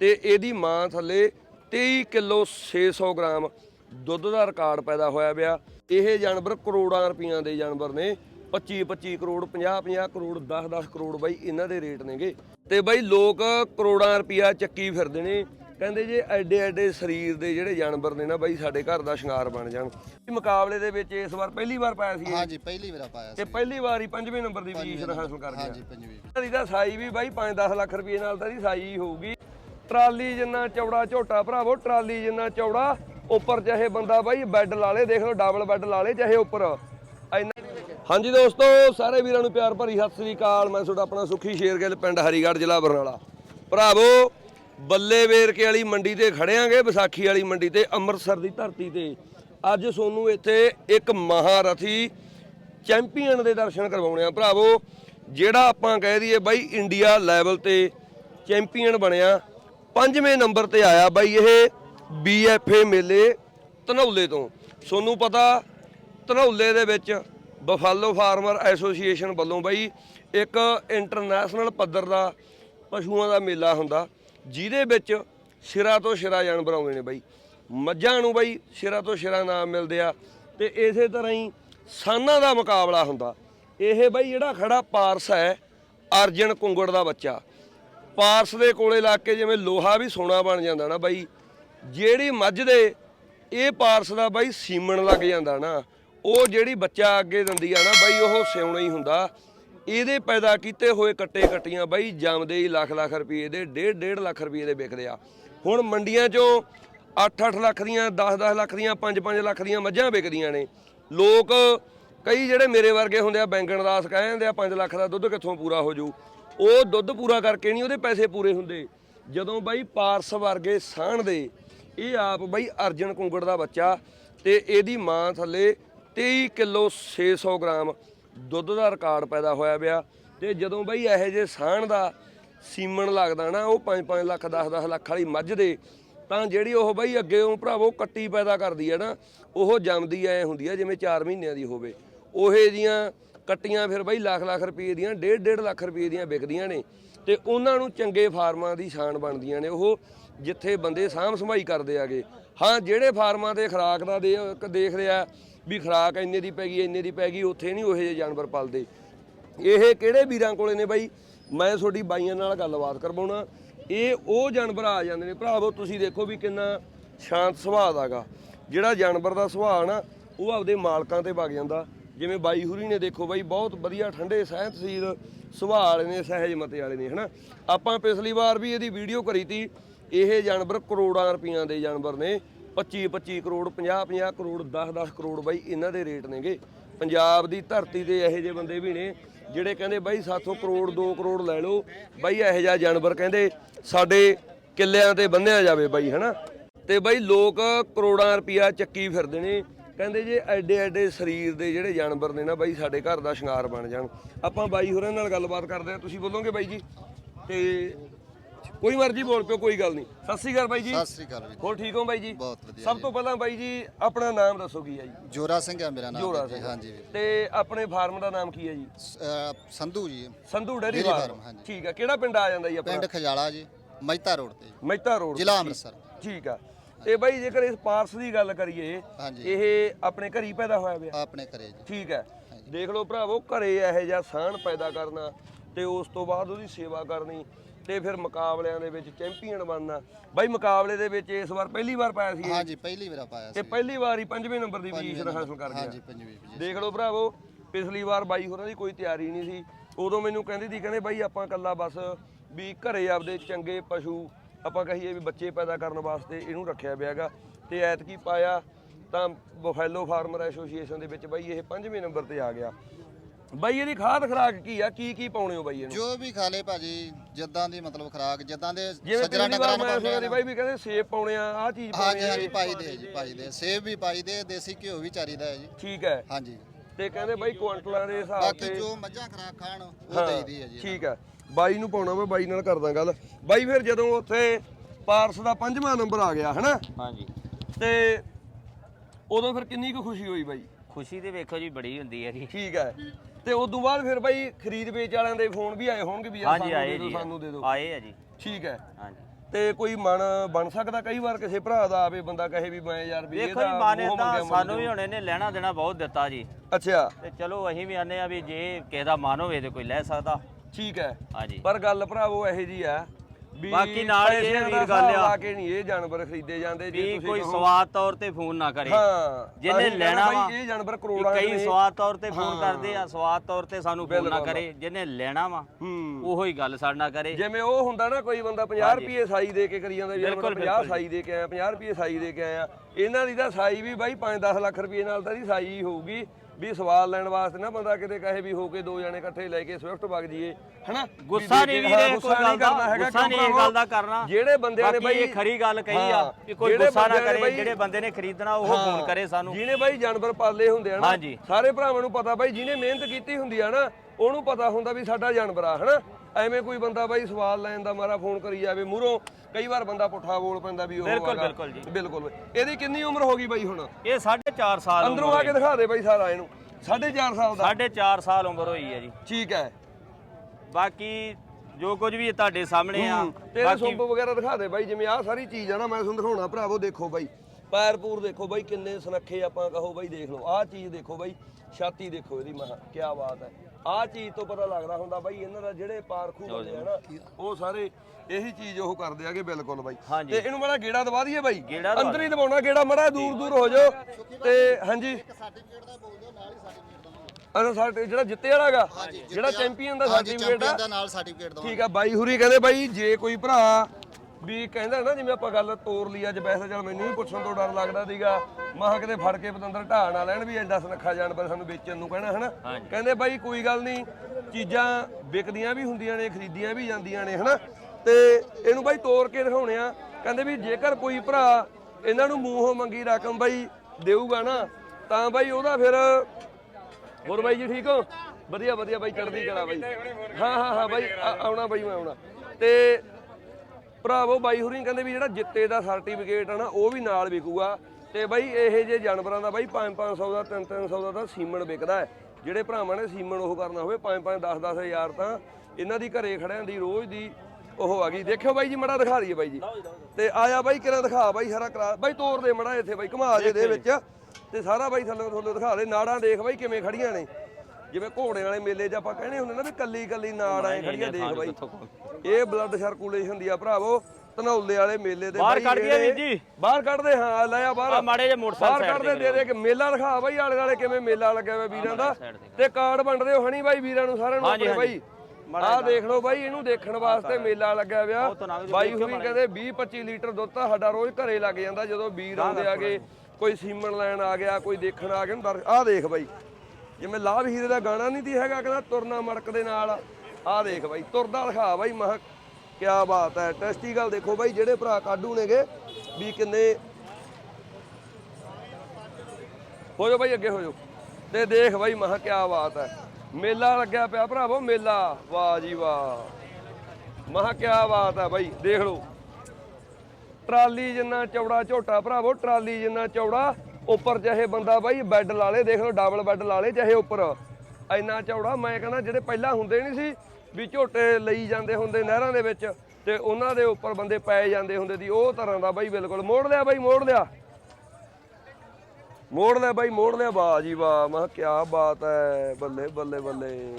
ਤੇ ਇਹਦੀ ਮਾਂ ਥੱਲੇ 23 ਕਿਲੋ 600 ਗ੍ਰਾਮ ਦੁੱਧ ਦਾ ਰਿਕਾਰਡ ਪੈਦਾ ਹੋਇਆ ਪਿਆ। ਇਹ ਜਾਨਵਰ ਕਰੋੜਾਂ ਰੁਪਈਆਂ ਦੇ ਜਾਨਵਰ ਨੇ। 25 25 ਕਰੋੜ 50 50 ਕਰੋੜ 10 10 ਕਰੋੜ ਬਾਈ ਇਹਨਾਂ ਦੇ ਰੇਟ ਨੇਗੇ। ਤੇ ਬਾਈ ਲੋਕ ਕਰੋੜਾਂ ਰੁਪਈਆ ਚੱਕੀ ਫਿਰਦੇ ਨੇ। ਕਹਿੰਦੇ ਜੇ ਐਡੇ ਐਡੇ ਸਰੀਰ ਦੇ ਜਿਹੜੇ ਜਾਨਵਰ ਨੇ ਨਾ ਬਾਈ ਸਾਡੇ ਘਰ ਦਾ ਸ਼ਿੰਗਾਰ ਬਣ ਜਾਣ। ਇਹ ਮੁਕਾਬਲੇ ਦੇ ਵਿੱਚ ਇਸ ਵਾਰ ਪਹਿਲੀ ਵਾਰ ਪਾਇਆ ਸੀ ਹਾਂਜੀ ਪਹਿਲੀ ਵਾਰ ਪਾਇਆ ਤੇ ਸੀ। ਪਹਿਲੀ ਵਾਰ ਹੀ ਪੰਜਵੇਂ ਨੰਬਰ ਦੀ ਪੋਜੀਸ਼ਨ ਹਾਸਲ ਕਰ ਗਿਆ। ਹਾਂਜੀ ਪੰਜਵੀਂ। ਇਹਦੀ ਤਾਂ ਸਾਈ ਵੀ ਬਾਈ 5-10 ਲੱਖ ਰੁਪਏ ਨਾਲ ਤਾਂ ਦੀ ਸਾਈ ਹੀ ਹੋਊਗੀ। ਟਰਾਲੀ ਜਿੰਨਾ ਚੌੜਾ ਝੋਟਾ ਭਰਾਵੋ, ਟਰਾਲੀ ਜਿੰਨਾ ਚੌੜਾ, ਉੱਪਰ ਚਾਹੇ ਬੰਦਾ ਬਾਈ, ਬੈੱਡ ਲਾ ਲੇ, ਦੇਖ ਲਓ, ਡਬਲ ਬੈੱਡ ਲਾ ਲੇ ਚਾਹੇ ਉੱਪਰ। ਇੰਨਾ ਹਾਂਜੀ ਦੋਸਤੋ, ਸਾਰੇ ਵੀਰਾਂ ਨੂੰ ਪਿਆਰ ਭਰੀ ਸਤਿ ਸ੍ਰੀ ਅਕਾਲ। ਮੈਂ ਤੁਹਾਡਾ ਆਪਣਾ ਸੁਖੀ ਸ਼ੇਰਗਿੱਲ, ਪਿੰਡ ਹਰੀਗੜ੍ਹ, ਜ਼ਿਲ੍ਹਾ ਬਰਨਾਲਾ। ਭਰਾਵੋ, ਬੱਲੇ ਵੇਰਕੇ ਵਾਲੀ ਮੰਡੀ ਤੇ ਖੜਿਆਂਗੇ ਵਿਸਾਖੀ ਵਾਲੀ ਮੰਡੀ ਤੇ, ਅੰਮ੍ਰਿਤਸਰ ਦੀ ਧਰਤੀ ਤੇ। ਅੱਜ ਸੋਨੂੰ ਇੱਥੇ ਇੱਕ ਮਹਾਰਥੀ ਚੈਂਪੀਅਨ ਦੇ ਦਰਸ਼ਨ ਕਰਵਾਉਣੇ ਆ। ਭਰਾਵੋ, ਜਿਹੜਾ ਆਪਾਂ ਕਹਿ ਦਈਏ ਬਾਈ, ਇੰਡੀਆ ਲੈਵਲ ਤੇ ਚੈਂਪੀਅਨ ਬਣਿਆ। ਪੰਜਵੇਂ ਨੰਬਰ ਤੇ ਆਇਆ ਬਾਈ ਇਹ ਬੀਐਫਏ ਮੇਲੇ ਧਨੌਲੇ ਤੋਂ। ਸੋਨੂੰ ਪਤਾ, ਧਨੌਲੇ ਦੇ ਵਿੱਚ ਬਫਾਲੋ ਫਾਰਮਰ ਐਸੋਸੀਏਸ਼ਨ ਵੱਲੋਂ ਬਾਈ ਇੱਕ ਇੰਟਰਨੈਸ਼ਨਲ ਪੱਧਰ ਦਾ ਪਸ਼ੂਆਂ ਦਾ ਮੇਲਾ ਹੁੰਦਾ, ਜਿਹਦੇ ਵਿੱਚ ਸਿਰਾ ਤੋਂ ਸਿਰਾ ਜਾਨਵਰ ਆਉਂਦੇ ਨੇ ਬਾਈ। ਮੱਝਾਂ ਨੂੰ ਬਾਈ ਸਿਰਾ ਤੋਂ ਸਿਰਾ ਨਾਮ ਮਿਲਦੇ ਆ ਤੇ ਇਸੇ ਤਰ੍ਹਾਂ ਹੀ ਸਾਨਾਂ ਦਾ ਮੁਕਾਬਲਾ ਹੁੰਦਾ। ਇਹ ਬਾਈ ਜਿਹੜਾ ਖੜਾ ਪਾਰਸ ਹੈ, ਅਰਜਨ ਕੁੰਗੜ ਦਾ ਬੱਚਾ। ਪਾਰਸ ਦੇ ਕੋਲੇ ਲੱਗ ਕੇ ਜਿਵੇਂ ਲੋਹਾ ਵੀ ਸੋਨਾ ਬਣ ਜਾਂਦਾ ਨਾ ਬਾਈ, ਜਿਹੜੀ ਮੱਝ ਦੇ ਇਹ ਪਾਰਸ ਦਾ ਬਾਈ ਸੀਮਣ ਲੱਗ ਜਾਂਦਾ ਨਾ, ਉਹ ਜਿਹੜੀ ਬੱਚਾ ਅੱਗੇ ਦਿੰਦੀ ਆ ਨਾ ਬਾਈ, ਉਹ ਸਿਉਣਾ ਹੀ ਹੁੰਦਾ। ਇਹਦੇ ਪੈਦਾ ਕੀਤੇ ਹੋਏ ਕੱਟੇ ਕੱਟੀਆਂ ਬਾਈ ਜੰਮਦੇ ਹੀ ਲੱਖ ਲੱਖ ਰੁਪਏ ਦੇ, ਡੇਢ ਡੇਢ ਲੱਖ ਰੁਪਏ ਦੇ ਵਿਕਦੇ ਆ। ਹੁਣ ਮੰਡੀਆਂ 'ਚੋਂ 8-8 ਲੱਖ ਦੀਆਂ 10-10 ਲੱਖ ਦੀਆਂ 5-5 ਲੱਖ ਦੀਆਂ ਮੱਝਾਂ ਵਿਕਦੀਆਂ ਨੇ। ਲੋਕ ਕਈ ਜਿਹੜੇ ਮੇਰੇ ਵਰਗੇ ਹੁੰਦੇ ਆ ਬੈਂਗਣ ਦਾਸ ਕਹਿ ਜਾਂਦੇ ਆ 5 ਲੱਖ ਦਾ ਦੁੱਧ ਕਿੱਥੋਂ ਪੂਰਾ ਹੋ ਜੂ ਉਹ ਦੁੱਧ ਪੂਰਾ ਕਰਕੇ ਨਹੀਂ ਉਹਦੇ ਪੈਸੇ ਪੂਰੇ ਹੁੰਦੇ। ਜਦੋਂ ਬਾਈ ਪਾਰਸ ਵਰਗੇ ਸਾਹਣ ਦੇ, ਇਹ ਆਪ ਬਾਈ ਅਰਜਨ ਕੁੰਗੜ ਦਾ ਬੱਚਾ ਤੇ ਇਹਦੀ ਮਾਂ ਥੱਲੇ 23 ਕਿਲੋ 600 ਗ੍ਰਾਮ ਦੁੱਧ ਦਾ ਰਿਕਾਰਡ ਪੈਦਾ ਹੋਇਆ ਪਿਆ ਤੇ ਜਦੋਂ ਬਾਈ ਇਹੋ ਜੇ ਸਾਹਣ ਦਾ ਸੀਮਣ ਲੱਗਦਾ ਨਾ, ਉਹ 5-5 ਲੱਖ 10-10 ਲੱਖ ਵਾਲੀ ਮੱਝ ਦੇ, ਤਾਂ ਜਿਹੜੀ ਉਹ ਬਾਈ ਅੱਗੇ ਉਹ ਭਰਾਵੋ ਕੱਟੀ ਪੈਦਾ ਕਰਦੀ ਹੈ ਨਾ, ਉਹ ਜੰਮਦੀ ਐ ਹੁੰਦੀ ਹੈ, ਜਿਵੇਂ 4 ਮਹੀਨਿਆਂ ਦੀ ਹੋਵੇ। ਉਹੇ ਜੀਆਂ ਕੱਟੀਆਂ ਫਿਰ ਬਾਈ ਲੱਖ ਲੱਖ ਰੁਪਏ ਦੀਆਂ 1.5 ਲੱਖ ਰੁਪਏ ਦੀਆਂ ਵਿਕਦੀਆਂ ਨੇ। ਤੇ ਉਹਨਾਂ ਨੂੰ ਚੰਗੇ ਫਾਰਮਾਂ ਦੀ ਸ਼ਾਨ ਬਣਦੀਆਂ ਨੇ। ਉਹ ਜਿੱਥੇ ਬੰਦੇ ਸਾਂਭ ਸੰਭਾਈ ਕਰਦੇ ਆਗੇ। ਹਾਂ, ਜਿਹੜੇ ਫਾਰਮਾਂ ਤੇ ਖੁਰਾਕ ਦਾ ਦੇ ਦੇਖਦੇ ਆ ਵੀ ਖੁਰਾਕ ਇੰਨੇ ਦੀ ਪੈ ਗਈ, ਇੰਨੇ ਦੀ ਪੈ ਗਈ, ਉੱਥੇ ਨਹੀਂ ਉਹੋ ਜਿਹੇ ਜਾਨਵਰ ਪਲਦੇ। ਇਹ ਕਿਹੜੇ ਵੀਰਾਂ ਕੋਲੇ ਨੇ ਬਾਈ? ਮੈਂ ਤੁਹਾਡੀ ਬਾਈਆਂ ਨਾਲ ਗੱਲਬਾਤ ਕਰਵਾਉਣਾ। ਇਹ ਉਹ ਜਾਨਵਰ ਆ ਜਾਂਦੇ ਨੇ। ਭਰਾਵੋ, ਤੁਸੀਂ ਦੇਖੋ ਵੀ ਕਿੰਨਾ ਸ਼ਾਂਤ ਸੁਭਾਅ ਦਾਗਾ ਜਿਹੜਾ ਜਾਨਵਰ ਦਾ ਸੁਭਾਅ ਨਾ, ਉਹ ਆਪਦੇ ਮਾਲਕਾਂ ਤੇ ਵਗ ਜਾਂਦਾ। ਜਿਵੇਂ ਬਾਈ ਹੁਰੀ ਨੇ ਦੇਖੋ ਬਾਈ, ਬਹੁਤ ਵਧੀਆ ਠੰਡੇ ਸਹਿਣਸ਼ੀਲ ਸੁਭਾਅ ਵਾਲੇ ਨੇ, ਸਹਿਜ ਮਤੇ ਵਾਲੇ ਨੇ, ਹਨਾ? ਆਪਾਂ ਪਿਛਲੀ ਵਾਰ ਵੀ ਇਹਦੀ ਵੀਡੀਓ ਕਰੀ ਤੀ, ਇਹ ਜਾਨਵਰ ਕਰੋੜਾਂ ਰੁਪਈਆਂ ਦੇ ਜਾਨਵਰ ਨੇ 25 25 ਕਰੋੜ 50 50 ਕਰੋੜ 10 10 ਕਰੋੜ ਬਾਈ ਇਹਨਾਂ ਦੇ ਰੇਟ ਨੇਗੇ। ਪੰਜਾਬ ਦੀ ਧਰਤੀ ਤੇ ਇਹੋ ਜਿਹੇ ਬੰਦੇ ਵੀ ਨੇ, ਜਿਹੜੇ ਕਹਿੰਦੇ ਬਾਈ ਸਾਥੋਂ ਕਰੋੜ 2 ਕਰੋੜ ਲੈ ਲਓ, ਬਾਈ ਇਹੋ ਜਿਹਾ ਜਾਨਵਰ ਕਹਿੰਦੇ ਸਾਡੇ ਕਿੱਲਿਆਂ ਤੇ ਬੰਨਿਆ ਜਾਵੇ ਬਾਈ, ਹਨਾ? ਤੇ ਬਾਈ ਲੋਕ ਕਰੋੜਾਂ ਰੁਪਈਆ ਚੱਕੀ ਫਿਰਦੇ ਨੇ ਕਹਿੰਦੇ ਜੇ ਐਡੇ ਐਡੇ ਸਰੀਰ ਦੇ ਜਿਹੜੇ ਜਾਨਵਰ ਨੇ ਨਾ ਬਾਈ ਸਾਡੇ ਘਰ ਦਾ ਸ਼ਿੰਗਾਰ ਬਣ ਜਾਣ। ਆਪਾਂ ਬਾਈ ਹੋਰਾਂ ਨਾਲ ਗੱਲਬਾਤ ਕਰਦੇ ਆ ਤੁਸੀਂ ਬੋਲੋਗੇ ਬਾਈ ਜੀ? ਤੇ ਕੋਈ ਮਰਜ਼ੀ ਬੋਲ ਪਿਓ ਕੋਈ ਗੱਲ ਨਹੀਂ। ਸਤਿ ਸ਼੍ਰੀ ਅਕਾਲ ਬਾਈ ਜੀ। ਸਤਿ ਸ੍ਰੀ ਅਕਾਲ ਵੀਰ ਹੋਰ ਠੀਕ ਹੋ ਬਾਈ ਜੀ? ਬਹੁਤ ਵਧੀਆ ਸਭ ਤੋਂ ਪਹਿਲਾਂ ਬਾਈ ਜੀ ਆਪਣਾ ਨਾਮ ਦੱਸੋ ਕੀ ਹੈ ਜੀ? ਜੋਰਾ ਸਿੰਘ ਹੈ ਮੇਰਾ ਨਾਮ ਜੋਰਾ ਸਿੰਘ। ਹਾਂਜੀ ਵੀਰ। ਤੇ ਆਪਣੇ ਫਾਰਮ ਦਾ ਨਾਮ ਕੀ ਹੈ ਜੀ? ਅਹ Sandhu ji. Sandhu dairy Dairy farm. ਹਾਂਜੀ। ਠੀਕ ਹੈ ਕਿਹੜਾ ਪਿੰਡ ਆ ਜਾਂਦਾ ਜੀ ਆਪਣਾ? ਪਿੰਡ ਖਜਾਲਾ ਜੀ ਮਹਿਤਾ ਰੋਡ ਤੇ ਜੀ, ਮਹਿਤਾ ਰੋਡ ਜ਼ਿਲ੍ਹਾ ਅੰਮ੍ਰਿਤਸਰ। ਠੀਕ ਆ। ਤੇ ਬਾਈ ਜੇਕਰ ਇਸ ਪਾਰਸ ਦੀ ਗੱਲ ਕਰੀਏ ਹਾਂਜੀ। ਇਹ ਆਪਣੇ ਘਰ ਪੈਦਾ ਹੋਇਆ ਪਿਆ। ਆਪਣੇ ਘਰੇ ਜੀ। ਠੀਕ ਹੈ। ਦੇਖ ਲਓ ਭਰਾਵੋ ਘਰੇ ਇਹੋ ਜਿਹਾ ਸਾਹਣ ਪੈਦਾ ਕਰਨਾ ਤੇ ਉਸ ਤੋਂ ਬਾਅਦ ਉਹਦੀ ਸੇਵਾ ਕਰਨੀ ਤੇ ਫਿਰ ਮੁਕਾਬਲਿਆਂ ਦੇ ਵਿੱਚ ਚੈਂਪੀਅਨ ਬਣਨਾ। ਬਾਈ ਮੁਕਾਬਲੇ ਦੇ ਵਿੱਚ ਇਸ ਵਾਰ ਪਹਿਲੀ ਵਾਰ ਪਾਇਆ ਸੀ। ਹਾਂਜੀ ਪਹਿਲੀ ਵਾਰ ਪਾਇਆ ਤੇ ਸੀ। ਪਹਿਲੀ ਵਾਰ ਹੀ ਪੰਜਵੇਂ ਨੰਬਰ ਦੀ ਪੋਜੀਸ਼ਨ ਹਾਸਲ ਕਰ ਗਿਆ। ਹਾਂਜੀ ਪੰਜਵੀਂ। ਦੇਖ ਲਓ ਭਰਾਵੋ ਪਿਛਲੀ ਵਾਰ ਬਾਈ ਹੋਰਾਂ ਦੀ ਕੋਈ ਤਿਆਰੀ ਨਹੀਂ ਸੀ। ਉਦੋਂ ਮੈਨੂੰ ਕਹਿੰਦੀ ਸੀ ਕਹਿੰਦੇ ਬਾਈ ਆਪਾਂ ਕੱਲਾ ਬਸ ਵੀ ਘਰੇ ਆਪਦੇ ਚੰਗੇ ਪਸ਼ੂ ਆਪਾਂ ਕਹੀਏ ਵੀ ਬੱਚੇ ਪੈਦਾ ਕਰਨ ਵਾਸਤੇ ਇਹਨੂੰ ਰੱਖਿਆ ਪਿਆਗਾ ਤੇ ਐਤਕੀ ਪਾਇਆ ਤਾਂ ਬਫੈਲੋ ਫਾਰਮਰ ਐਸੋਸੀਏਸ਼ਨ ਦੇ ਵਿੱਚ ਬਾਈ ਇਹ ਪੰਜਵੇਂ ਨੰਬਰ ਤੇ ਆ ਗਿਆ। ਬਾਈ ਇਹਦੀ ਖਾਦ ਖਰਾਕ ਕੀ ਆ? ਕੀ ਕੀ ਪਾਉਣੇ ਹੋ ਬਾਈ ਇਹਨੂੰ? ਜੋ ਵੀ ਖਾ ਲੇ ਭਾਜੀ ਜਿੱਦਾਂ ਦੀ ਮਤਲਬ ਖਰਾਕ ਜਿੱਦਾਂ ਦੇ ਜਿਵੇਂ ਸੱਜਣਾ ਪਿਛਲੀ ਵਾਰ ਟਕਰਾਂ ਮੈਂ ਨੂੰ ਸੁਣਿਆ ਸੀ ਬਾਈ ਵੀ ਕਹਿੰਦੇ ਸੇਬ ਪਾਉਣੇ ਆ ਆ ਚੀਜ਼ ਹਾਂਜੀ ਪਾਉਣੀ ਆ ਹਾਂਜੀ ਪਾਈ ਦੇ ਜੀ ਪਾਈ ਦੇ। ਸੇਬ ਵੀ ਪਾਈ ਦੇ ਦੇਸੀ ਘਿਓ ਵੀ ਚਾਰੀਦਾ ਹੈ ਜੀ। ਠੀਕ ਹੈ। ਹਾਂਜੀ ਤੇ ਕਹਿੰਦੇ ਬਾਈ ਕੁਆਂਟਲਾਂ ਦੇ ਹਿਸਾਬ ਬਾਕੀ ਤੇ ਜੋ ਮੱਝਾਂ ਖਰਾਕ ਖਾਣ ਉਹ ਹਾਂ, ਦੇਈਦੀ ਹੈ ਜੀ ਠੀਕ ਹੈ। ਬਾਈ ਨੂੰ ਪਾਉਣਾ ਮੈਂ ਬਾਈ ਨਾਲ ਕਰਦਾ ਗੱਲ। ਬਾਈ ਫਿਰ ਜਦੋਂ ਉੱਥੇ ਪਾਰਸ ਦਾ ਪੰਜਵਾਂ ਨੰਬਰ ਆ ਗਿਆ ਹਨਾ? ਹਾਂਜੀ। ਤੇ ਉਦੋਂ ਫਿਰ ਕਿੰਨੀ ਕੁ ਖੁਸ਼ੀ ਹੋਈ ਬਾਈ? ਖੁਸ਼ੀ ਤੇ ਵੇਖੋ ਜੀ ਬੜੀ ਹੁੰਦੀ ਹੈ ਜੀ। ਠੀਕ ਹੈ ਤੇ ਉਦੋਂ ਬਾਅਦ ਫਿਰ ਬਾਈ ਖਰੀਦ ਵੇਚ ਵਾਲਿਆਂ ਦੇ ਫੋਨ ਵੀ ਆਏ ਹੋਣਗੇ ਵੀ ਯਾਰ ਹਾਂਜੀ ਸਾਨੂੰ ਆਏ ਦੇ ਦਿਓ ਜੀ। ਸਾਨੂੰ ਦੇ ਦਿਓ। ਆਏ ਆ ਜੀ। ਠੀਕ ਹੈ ਹਾਂਜੀ। ਤੇ ਕੋਈ ਮਨ ਬਣ ਸਕਦਾ ਕਈ ਵਾਰ ਕਿਸੇ ਭਰਾ ਦਾ ਆਵੇ ਬੰਦਾ ਕਹੇ ਵੀ ਮੈਂ ਯਾਰ ਵੀ ਵੇਖੋ ਜੀ ਮਾਨੇ ਮੂੰਹੋਂ ਤਾਂ ਮੰਗਿਆ ਸਾਨੂੰ ਵੀ। ਹੁਣ ਇਹਨੇ ਲੈਣਾ ਦੇਣਾ ਬਹੁਤ ਦਿੱਤਾ ਜੀ। ਅੱਛਾ। ਤੇ ਚਲੋ ਅਸੀਂ ਵੀ ਆਨੇ ਆ ਵੀ ਜੇ ਕਿਸੇ ਦਾ ਮਨ ਹੋਵੇ ਤੇ ਕੋਈ ਲੈ ਸਕਦਾ। ਠੀਕ ਹੈ ਹਾਂਜੀ ਪਰ ਗੱਲ ਭਰਾਵੋ ਇਹੋ ਜੀ ਆ ਵੀ ਬਾਕੀ ਨਾਲ ਇਹ ਪੈਸਿਆਂ ਵੀਰ ਗੱਲ ਹਿਸਾਬ ਆ। ਲਾ ਕੇ ਨਹੀਂ ਇਹ ਜਾਨਵਰ ਖਰੀਦੇ ਜਾਂਦੇ ਜੇ ਵੀ ਤੁਸੀਂ ਕੋਈ ਕਹੋ- ਸਵਾਦ ਤੌਰ ਤੇ ਫੋਨ ਨਾ ਕਰੇ ਹਾਂ ਜਿਹਨੇ ਅਸੀਂ ਲੈਣਾ ਵਾ ਇਹ ਜਾਨਵਰ ਕਰੋੜਾਂ ਦੇ ਕਈ ਨੇ। ਸਵਾਦ ਤੌਰ ਤੇ ਫੋਨ। ਕਰਦੇ ਆ ਸਵਾਦ ਤੌਰ ਤੇ ਸਾਨੂੰ ਫੋਨ ਨਾ ਬਿਲਕੁਲ। ਕਰੇ ਜਿਹਨੇ ਲੈਣਾ ਵਾ ਹੂੰ ਉਹੋ ਹੀ ਗੱਲ ਸਾਡੇ ਨਾਲ ਕਰੇ ਜਿਵੇਂ ਉਹ ਹੁੰਦਾ ਨਾ ਕੋਈ ਬੰਦਾ 50 ਹਾਂਜੀ। ਰੁਪਏ ਸਾਈ ਦੇ ਕੇ ਕਰੀ ਜਾਂਦਾ ਵੀ ਬਿਲਕੁਲ, 50 ਬਿਲਕੁਲ ਸਾਈ ਦੇ ਕੇ ਆਇਆ 50 ਰੁਪਏ ਸਾਈ ਦੇ ਕੇ ਆਇਆ ਇਹਨਾਂ ਦੀ ਤਾਂ ਸਾਈ ਵੀ ਬਾਈ 5-10 ਲੱਖ ਰੁਪਏ ਨਾਲ ਤਾਂ ਦੀ ਸਾਈ ਹੀ ਹੋਊਗੀ ਵੀ ਸਵਾਲ ਲੈਣ ਵਾਸਤੇ ਨਾ ਬੰਦਾ ਕਿਤੇ ਕਹੇ ਵੀ ਹੋ ਕੇ ਦੋ ਜਣੇ ਇਕੱਠੇ ਲੈ ਕੇ ਸਵਿਫਟ ਵਗ ਜੀਏ ਹਨਾ? ਗੁੱਸਾ ਨਹੀਂ ਵੀਰੇ ਕੋਈ ਗੱਲ ਦਾ ਹੈਗਾ ਗੁੱਸਾ ਨਹੀਂ ਇਹ ਗੱਲ ਦਾ ਕਰਨਾ। ਜਿਹੜੇ ਬੰਦਿਆਂ ਨੇ ਬਾਈ ਇਹ ਖਰੀ ਗੱਲ ਕਹੀ ਆ ਕਿ ਕੋਈ ਗੁੱਸਾ ਨਾ ਕਰੇ ਜਿਹੜੇ ਬੰਦੇ ਨੇ ਖਰੀਦਣਾ ਉਹ ਫੋਨ ਕਰੇ ਸਾਨੂੰ। ਜਿਹਨੇ ਬਾਈ ਜਾਨਵਰ ਪਾਲੇ ਹੁੰਦੇ ਆ ਨਾ ਹਾਂਜੀ। ਸਾਰੇ ਭਰਾਵਾਂ ਨੂੰ ਪਤਾ ਬਾਈ ਜਿਹਨੇ ਮਿਹਨਤ ਕੀਤੀ ਹੁੰਦੀ ਆ ਨਾ ਉਹਨੂੰ ਪਤਾ ਹੁੰਦਾ ਵੀ ਸਾਡਾ ਜਾਨਵਰ ਆ ਹਨਾ? ਐਵੇਂ ਕੋਈ ਬੰਦਾ ਬਾਈ ਸਵਾਲ ਲੈਣ ਦਾ ਮਾਰਾ ਫੋਨ ਕਰੀ ਜਾਵੇ ਮੂਹਰੋਂ ਕਈ ਵਾਰ ਬੰਦਾ ਪੁੱਠਾ ਬੋਲ ਪੈਂਦਾ ਵੀ ਉਹ ਬਿਲਕੁਲ, ਹੈਗਾ। ਬਿਲਕੁਲ ਜੀ। ਬਿਲਕੁਲ। ਇਹਦੀ ਕਿੰਨੀ ਉਮਰ ਹੋ ਗਈ ਬਾਈ ਹੁਣ? ਇਹ 4.5 ਸਾਲ ਅੰਦਰੋਂ ਆ ਕੇ ਦਿਖਾ ਦੇ ਬਾਈ ਸਾਰਾ ਇਹਨੂੰ। 4.5 ਸਾਲ ਦਾ। 4.5 ਸਾਲ ਉਮਰ ਹੋਈ ਹੈ ਜੀ। ਠੀਕ ਹੈ। ਬਾਕੀ ਜੋ ਕੁਝ ਵੀ ਇਹ ਤੁਹਾਡੇ ਸਾਹਮਣੇ ਆ ਤੇ ਇਹਦੇ ਸੁੰਪ ਵਗੈਰਾ ਦਿਖਾ ਦੇ ਬਾਈ ਜਿਵੇਂ ਆਹ ਸਾਰੀ ਚੀਜ਼ ਆ ਨਾ ਮੈਂ ਤੁਹਾਨੂੰ ਦਿਖਾਉਣਾ ਭਰਾਵੋ ਦੇਖੋ ਬਾਈ। ਪੈਰ ਪੂਰ ਦੇਖੋ ਬਾਈ ਕਿੰਨੇ ਸੁਨੱਖੇ ਆਪਾਂ ਕਹੋ ਬਾਈ ਦੇਖ ਲਓ। ਆਹ ਚੀਜ਼ ਦੇਖੋ ਬਾਈ ਛਾਤੀ ਦੇਖੋ ਇਹਦੀ ਮਹਾ ਕੀ ਬਾਤ ਹੈ। ਆਹ ਚੀਜ਼ ਤੋਂ ਪਤਾ ਲੱਗਦਾ ਹੁੰਦਾ ਬਾਈ ਇਹਨਾਂ ਦਾ ਜਿਹੜੇ ਪਾਰਖੂ ਬੰਦੇ ਆ ਨਾ ਉਹ ਸਾਰੇ ਇਹੀ ਚੀਜ਼ ਉਹ ਕਰਦੇ ਆਗੇ ਬਿਲਕੁਲ ਬਾਈ। ਹਾਂਜੀ। ਤੇ ਇਹਨੂੰ ਮਾੜਾ ਗੇੜਾ ਦਵਾ ਦਈਏ ਬਾਈ। ਗੇੜਾ ਦਵਾ ਅੰਦਰ ਹੀ ਦਵਾਉਣਾ ਗੇੜਾ ਮਾੜਾ ਦੂਰ ਦੂਰ ਹੋ ਜਾਓ। ਤੇ ਹਾਂਜੀ। ਸਰਟੀਫਿਕੇਟ ਦਾ ਬੋਲ ਦਿਓ ਨਾਲ ਹੀ ਸਰਟੀਫਿਕੇਟ ਦਵਾਂਗੇ ਅਰੇ ਸਾਡੇ ਜਿਹੜਾ ਜਿੱਤੇ ਵਾਲਾਗਾ ਜਿਹੜਾ ਚੈਂਪੀਅਨ ਦਾ ਹਾਂਜੀ ਸਰਟੀਫਿਕੇਟ ਆ। ਚੈਂਪੀਅਨ ਦਾ ਨਾਲ ਸਰਟੀਫਿਕੇਟ ਦਵਾਂਗੇ। ਠੀਕ ਆ ਬਾਈ ਹੁਰੀ ਕਹਿੰਦੇ ਬਾਈ ਜੇ ਕੋਈ ਭਰਾ ਵੀ ਕਹਿੰਦਾ ਨਾ ਜਿਵੇਂ ਆਪਾਂ ਗੱਲ ਤੋਰ ਲਈ ਅੱਜ ਵੈਸੇ ਚੱਲ ਮੈਨੂੰ ਵੀ ਪੁੱਛਣ ਤੋਂ ਡਰ ਲੱਗਦਾ ਸੀਗਾ। ਮਾਹ ਕਿਤੇ ਫੜ ਕੇ ਪਤੰਦਰ ਢਾਹ ਨਾ ਲੈਣ ਵੀ ਐਡਾ ਸੁਨੱਖਾ ਜਾਨਵਰ ਸਾਨੂੰ ਵੇਚਣ ਨੂੰ ਕਹਿਣਾ ਹਨਾ। ਕਹਿੰਦੇ ਬਾਈ ਕੋਈ ਗੱਲ ਨਹੀਂ ਚੀਜ਼ਾਂ ਵਿਕਦੀਆਂ ਵੀ ਹੁੰਦੀਆਂ ਨੇ ਖਰੀਦੀਆਂ ਵੀ ਜਾਂਦੀਆਂ ਨੇ ਹਨਾ? ਤੇ ਇਹਨੂੰ ਬਾਈ ਤੋਰ ਕੇ ਦਿਖਾਉਣੇ ਆ। ਕਹਿੰਦੇ ਵੀ ਜੇਕਰ ਕੋਈ ਭਰਾ ਇਹਨਾਂ ਨੂੰ ਮੂੰਹੋਂ ਮੰਗੀ ਰਕਮ ਬਾਈ ਦੇਊਗਾ ਨਾ ਤਾਂ ਬਾਈ ਉਹਦਾ ਫਿਰ ਹੋਰ ਬਾਈ ਜੀ ਠੀਕ ਹੋ? ਵਧੀਆ ਵਧੀਆ ਬਾਈ ਚੜ੍ਹਦੀ ਕਲਾ ਬਾਈ। ਹਾਂ ਹਾਂ ਹਾਂ ਬਾਈ ਆਉਣਾ ਬਾਈ ਮੈਂ ਆਉਣਾ। ਤੇ ਭਰਾਵੋ ਬਾਈ ਹੁਰੀ ਕਹਿੰਦੇ ਵੀ ਜਿਹੜਾ ਜਿੱਤੇ ਦਾ ਸਰਟੀਫਿਕੇਟ ਆ ਨਾ ਉਹ ਵੀ ਨਾਲ ਵਿਕੂਗਾ। ਤੇ ਬਾਈ ਇਹ ਜੇ ਜਾਨਵਰਾਂ ਦਾ ਬਾਈ 5-500 ਦਾ 3-300 ਦਾ ਤਾਂ ਸੀਮਨ ਵਿਕਦਾ ਹੈ। ਜਿਹੜੇ ਭਰਾਵਾਂ ਨੇ ਸੀਮਨ ਉਹ ਕਰਨਾ ਹੋਵੇ 5-5 10-10 ਹਜ਼ਾਰ ਤਾਂ ਇਹਨਾਂ ਦੀ ਘਰੇ ਖੜਿਆਂ ਦੀ ਰੋਜ਼ ਦੀ ਉਹ ਆ ਗਈ। ਦੇਖਿਓ ਬਾਈ ਜੀ ਮੜਾ ਦਿਖਾ ਦਈਏ ਬਾਈ ਜੀ। ਤੇ ਆਇਆ ਬਾਈ ਕਿਹੜਾ ਦਿਖਾ ਬਾਈ ਸਾਰਾ ਕਰਾ ਬਾਈ ਤੋੜ ਦੇ ਮੜਾ ਇੱਥੇ ਬਾਈ ਘੁਮਾ ਜੇ। ਦੇ ਵਿੱਚ। ਤੇ ਸਾਰਾ ਬਾਈ ਥੱਲੇ ਥੱਲੇ ਦਿਖਾ ਦੇ। ਨਾੜਾਂ ਦੇਖ ਬਾਈ ਕਿਵੇਂ ਖੜੀਆਂ ਨੇ। ਜਿਵੇਂ ਘੋੜੇ ਵਾਲੇ ਮੇਲੇ 'ਚ ਆਪਾਂ ਕਹਿੰਦੇ ਹੁੰਦੇ ਨਾ ਵੀ ਕੱਲੀ ਕੱਲੀ ਨਾੜ ਐ ਖੜੀਆਂ ਦੇਖ ਬਾਈ। ਇਹ ਬਲੱਡ ਸਰਕੂਲੇਸ਼ਨ ਦੀ ਆ ਭਰਾਵੋ ਧਨੌਲੇ ਵਾਲੇ ਮੇਲੇ ਤੇ ਬਾਹਰ ਕੱਢ ਜਿਹੜੇ- ਵੀਰ ਜੀ। ਬਾਹਰ ਕੱਢਦੇ ਹਾਂ ਲੈ ਆ ਆ ਬਾਹਰ ਮਾੜੇ ਜਿਹੇ ਮੋਟਰਸਾਈਕਲ ਬਾਹਰ ਕੱਢਦੇ ਦੇ ਦੇ ਕਿ ਮੇਲਾ ਦਿਖਾ ਬਾਈ ਆਲੇ ਵਾਲੇ ਕਿਵੇਂ ਮੇਲਾ ਲੱਗਿਆ ਹੋਇਆ ਵੀਰਾਂ ਦਾ। ਤੇ ਕਾਰਡ ਵੰਡਦੇ ਹੋ ਹਣੀ ਬਾਈ ਵੀਰਾਂ ਨੂੰ ਸਾਰਿਆਂ ਨੂੰ ਆਪਣੇ। ਬਾਈ। ਆਹ ਦੇਖ ਲਓ ਬਾਈ ਇਹਨੂੰ ਦੇਖਣ ਵਾਸਤੇ ਮੇਲਾ ਲੱਗਿਆ ਹੋਇਆ। ਬਾਈ ਹੁਣੀ ਕਹਿੰਦੇ 20 25 ਲੀਟਰ ਦੁੱਧ ਤਾਂ ਸਾਡਾ ਰੋਜ਼ ਘਰੇ ਲੱਗ ਜਾਂਦਾ ਜਦੋਂ ਵੀਰ ਆਉਂਦੇ ਆਗੇ ਕੋਈ ਸੀਮਨ ਲੈਣ ਆ ਗਿਆ ਕੋਈ ਦੇਖਣ ਆ ਗਿਆ ਆਹ ਦੇਖ ਬਾਈ। ਜਿਵੇਂ ਲਾਭ ਹੀਰੇ ਦਾ ਗਾਣਾ ਨਹੀਂ ਦੀ ਹੈਗਾ, ਕਹਿੰਦਾ ਤੁਰਨਾ ਮੜਕ ਦੇ ਨਾਲ। ਆਹ ਦੇਖ ਬਾਈ, ਤੁਰਦਾ ਦਿਖਾ ਬਾਈ ਮਹਾ ਕੀ ਬਾਤ ਹੈ। ਟੈਸਟੀ ਗੱਲ ਦੇਖੋ ਬਾਈ, ਜਿਹੜੇ ਭਰਾ ਕਾਡੂ ਨੇਗੇ, ਵੀ ਕਿੰਨੇ ਹੋ ਜਾਓ ਬਾਈ, ਅੱਗੇ ਹੋ ਜਾਓ। ਤੇ ਦੇਖ ਬਾਈ ਮਹਾ ਕੀ ਬਾਤ ਹੈ। ਮੇਲਾ ਲੱਗਿਆ ਪਿਆ ਭਰਾਵੋ, ਮੇਲਾ। ਵਾਹ ਜੀ ਵਾਹ। ਮਹਾ ਕੀ ਬਾਤ ਹੈ ਬਾਈ, ਦੇਖ ਲਓ। ਟਰਾਲੀ ਜਿੰਨਾ ਚੌੜਾ ਝੋਟਾ ਭਰਾਵੋ, ਟਰਾਲੀ ਜਿੰਨਾ ਚੌੜਾ ਉੱਪਰ ਚਾਹੇ ਬੰਦਾ ਬਾਈ, ਬੈੱਡ ਲਾ ਲੇ, ਦੇਖ ਲਓ, ਡਬਲ ਬੈੱਡ ਲਾ ਲੇ ਚਾਹੇ ਉੱਪਰ। ਇੰਨਾ ਚੌੜਾ, ਮੈਂ ਕਹਿੰਦਾ ਜਿਹੜੇ ਪਹਿਲਾਂ ਹੁੰਦੇ ਨਹੀਂ ਸੀ, ਵੀ ਝੋਟੇ ਲਈ ਜਾਂਦੇ ਹੁੰਦੇ ਨਹਿਰਾਂ ਦੇ ਵਿੱਚ, ਤੇ ਉਹਨਾਂ ਦੇ ਉੱਪਰ ਬੰਦੇ ਪੈ ਜਾਂਦੇ ਹੁੰਦੇ ਸੀ। ਉਹ ਤਰ੍ਹਾਂ ਦਾ ਬਾਈ ਬਿਲਕੁਲ। ਮੋੜ ਲਿਆ ਬਾਈ, ਮੋੜ ਲਿਆ। ਮੋੜ ਲਿਆ ਬਾਈ, ਮੋੜ ਲਿਆ। ਵਾਹ ਜੀ ਵਾਹ, ਮੈਂ ਕੀ ਬਾਤ ਹੈ ਬੱਲੇ ਬੱਲੇ ਬੱਲੇ।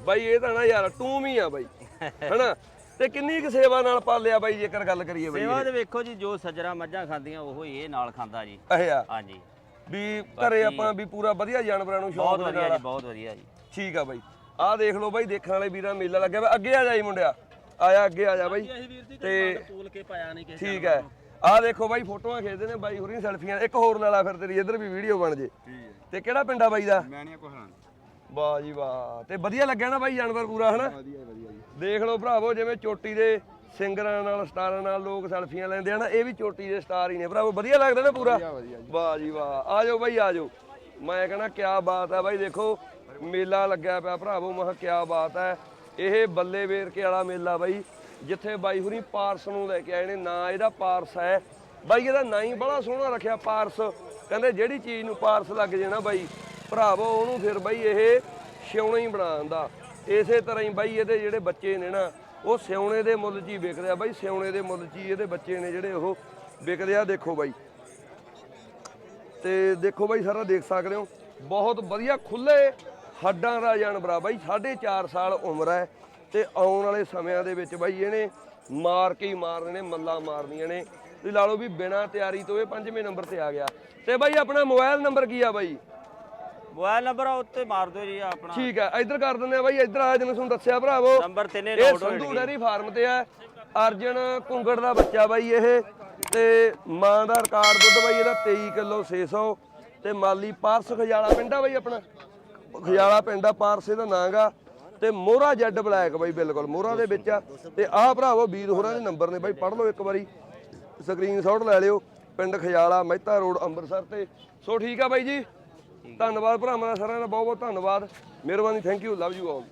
ਬਾਈ, ਇਹ ਤਾਂ ਨਾ ਯਾਰ ਟੂਮ ਹੀ ਆ ਬਾਈ। ਹਨਾ? ਤੇ ਕਿੰਨੀ ਕੁ ਸੇਵਾ ਨਾਲ ਪਾਲਿਆ ਬਾਈ ਜੇਕਰ ਗੱਲ ਕਰੀਏ ਬਾਈ ਸੇਵਾ ਦੇ ਵੇਖੋ ਜੀ ਜੋ ਸੱਜਰਾ ਮੱਝਾਂ ਖਾਂਦੀਆਂ ਉਹੋ ਹੀ ਇਹ ਨਾਲ ਖਾਂਦਾ ਜੀ। ਇਹ ਆ। ਹਾਂਜੀ। ਵੀ ਘਰੇ ਆਪਾਂ ਵੀ ਪੂਰਾ ਵਧੀਆ ਜਾਨਵਰਾਂ ਨੂੰ ਬਹੁਤ ਸ਼ੌਂਕ ਦੇ ਵਧੀਆ ਨਾਲ ਜੀ ਬਹੁਤ ਵਧੀਆ ਜੀ। ਠੀਕ ਆ ਬਾਈ। ਆਹ ਦੇਖ ਲਓ ਬਾਈ ਦੇਖਣ ਵਾਲੇ ਵੀਰਾਂ ਮੇਲਾ ਲੱਗਿਆ ਵਾ। ਅੱਗੇ ਆ ਜਾਈ ਮੁੰਡਿਆ। ਆਇਆ ਅੱਗੇ ਆ ਜਾ ਬਾਈ। ਤੇ ਤੋਲ ਕੇ ਪਾਇਆ ਨਹੀਂ ਕਿਸੇ ਠੀਕ ਹੈ ਆਹ ਦੇਖੋ ਬਾਈ ਫੋਟੋਆਂ ਖਿੱਚਦੇ ਨੇ ਬਾਈ ਹੋਰੀ ਸੈਲਫੀਆਂ ਇੱਕ ਹੋਰ ਲੈ ਲਾ ਫਿਰ ਤੇਰੀ ਇੱਧਰ ਵੀ ਵੀਡੀਓ ਬਣ ਜੇ। ਤੇ ਕਿਹੜਾ ਪਿੰਡ ਆ ਬਾਈ ਦਾ? ਮੈਣੀਆਂ ਕੋਹਰਾਂ ਵਾਹ ਜੀ ਵਾਹ। ਤੇ ਵਧੀਆ ਲੱਗਿਆ ਨਾ ਬਾਈ ਜਾਨਵਰ ਪੂਰਾ ਹਨਾ? ਵਧੀਆ ਵਧੀਆ। ਦੇਖ ਲਓ ਭਰਾਵੋ ਜਿਵੇਂ ਚੋਟੀ ਦੇ ਸਿੰਗਰਾਂ ਨਾਲ ਸਟਾਰਾਂ ਨਾਲ ਲੋਕ ਸੈਲਫੀਆਂ ਲੈਂਦੇ ਆ ਨਾ ਇਹ ਵੀ ਚੋਟੀ ਦੇ ਸਟਾਰ ਹੀ ਨੇ। ਭਰਾਵੋ ਵਧੀਆ ਲੱਗਦਾ ਨਾ ਪੂਰਾ? ਵਾਹ ਜੀ ਵਾਹ। ਆ ਜਾਓ ਬਾਈ ਆ ਜਾਓ। ਮੈਂ ਕਹਿੰਦਾ ਕਿਆ ਬਾਤ ਹੈ ਬਾਈ ਦੇਖੋ ਮੇਲਾ ਲੱਗਿਆ ਪਿਆ ਭਰਾਵੋ। ਮੈਂ ਕਿਆ ਬਾਤ ਹੈ ਇਹ ਬੱਲੇ ਵੇਰਕੇ ਵਾਲਾ ਮੇਲਾ ਬਾਈ ਜਿੱਥੇ ਬਾਈ ਹੁਰੀ ਪਾਰਸ ਨੂੰ ਲੈ ਕੇ ਆਏ ਨੇ। ਨਾਂ ਇਹਦਾ ਪਾਰਸ ਹੈ। ਬਾਈ ਇਹਦਾ ਨਾਂ ਹੀ ਬੜਾ ਸੋਹਣਾ ਰੱਖਿਆ ਪਾਰਸ। ਕਹਿੰਦੇ ਜਿਹੜੀ ਚੀਜ਼ ਨੂੰ ਪਾਰਸ ਲੱਗ ਜੇ ਨਾ ਬਾਈ ਭਰਾਵੋ ਉਹਨੂੰ ਫਿਰ ਬਾਈ ਇਹ ਛਿਉਣਾ ਹੀ ਬਣਾ ਦਿੰਦਾ ਇਸੇ ਤਰ੍ਹਾਂ ਹੀ ਬਾਈ ਇਹਦੇ ਜਿਹੜੇ ਬੱਚੇ ਨੇ ਨਾ, ਉਹ ਸਿਉਣੇ ਦੇ ਮੁੱਲ 'ਚ ਹੀ ਵਿਕਦੇ ਆ ਬਾਈ, ਸਿਉਣੇ ਦੇ ਮੁੱਲ 'ਚ ਹੀ ਇਹਦੇ ਬੱਚੇ ਨੇ ਜਿਹੜੇ ਉਹ ਵਿਕਦੇ ਆ, ਦੇਖੋ ਬਾਈ। ਤੇ ਦੇਖੋ ਬਾਈ ਸਾਰਾ ਦੇਖ ਸਕਦੇ ਹੋ, ਬਹੁਤ ਵਧੀਆ ਖੁੱਲੇ ਹੱਡਾਂ ਦਾ ਜਾਨਵਰ ਆ ਬਾਈ 4.5 ਸਾਲ ਉਮਰ ਹੈ ਤੇ ਆਉਣ ਵਾਲੇ ਸਮਿਆਂ ਦੇ ਵਿੱਚ ਬਾਈ ਇਹਨੇ ਮਾਰ ਕੇ ਹੀ ਮਾਰਨੇ ਨੇ ਮੱਲਾ ਮਾਰਨੀਆਂ ਨੇ। ਤੁਸੀਂ ਲਾ ਲਓ ਵੀ ਬਿਨਾਂ ਤਿਆਰੀ ਤੋਂ ਇਹ ਪੰਜਵੇਂ ਨੰਬਰ ਤੇ ਆ ਗਿਆ। ਤੇ ਬਾਈ ਆਪਣਾ ਮੋਬਾਈਲ ਨੰਬਰ ਕੀ ਆ ਬਾਈ? ਮੋਬਾਈਲ ਨੰਬਰ ਆ ਉੱਤੇ ਮਾਰ ਦਿਓ ਜੀ ਆਪਣਾ। ਠੀਕ ਹੈ ਇੱਧਰ ਕਰ ਦਿੰਦੇ ਆ ਬਾਈ ਇੱਧਰ ਆ ਜਿਹਨੂੰ ਤੁਹਾਨੂੰ ਦੱਸਿਆ ਭਰਾਵੋ। ਨੰਬਰ ਤਿੰਨੇ ਇਹ ਨੋਟ ਸੰਧੂ ਡੈਰੀ ਫਾਰਮ ਤੇ ਆ ਅਰਜਨ ਕੁੰਗੜ ਦਾ ਬੱਚਾ ਬਾਈ ਇਹ ਤੇ ਮਾਂ ਦਾ ਰਿਕਾਰਡ ਦੁੱਧ ਬਾਈ ਇਹਦਾ 23 ਕਿਲੋ 600 ਤੇ ਮਾਲੀ ਪਾਰਸ ਖਜਾਲਾ ਪਿੰਡ ਬਾਈ ਆਪਣਾ। ਖਜਾਲਾ ਪਿੰਡ ਪਾਰਸੇ ਦਾ ਨਾਂ ਗਾ ਤੇ ਮੋਹਰਾ ਜੈਡ ਬਲੈਕ ਬਾਈ ਬਿਲਕੁਲ ਮੋਹਰਾ ਦੇ ਵਿੱਚ ਆ। ਤੇ ਆਹ ਭਰਾਵੋ ਵੀਰ ਹੋਰਾਂ ਦੇ ਨੰਬਰ ਨੇ ਬਾਈ ਪੜ੍ਹ ਲਓ ਇੱਕ ਵਾਰੀ। ਸਕਰੀਨਸ਼ਾਟ ਲੈ ਲਿਓ ਪਿੰਡ ਖਜਾਲਾ ਮਹਿਤਾ ਰੋਡ ਅੰਮ੍ਰਿਤਸਰ ਤੇ। ਸੋ ਠੀਕ ਆ ਬਾਈ ਜੀ। ਧੰਨਵਾਦ ਭਰਾਵਾਂ ਦਾ ਸਾਰਿਆਂ ਦਾ ਬਹੁਤ ਬਹੁਤ ਧੰਨਵਾਦ। ਮਿਹਰਬਾਨੀ thank you love you all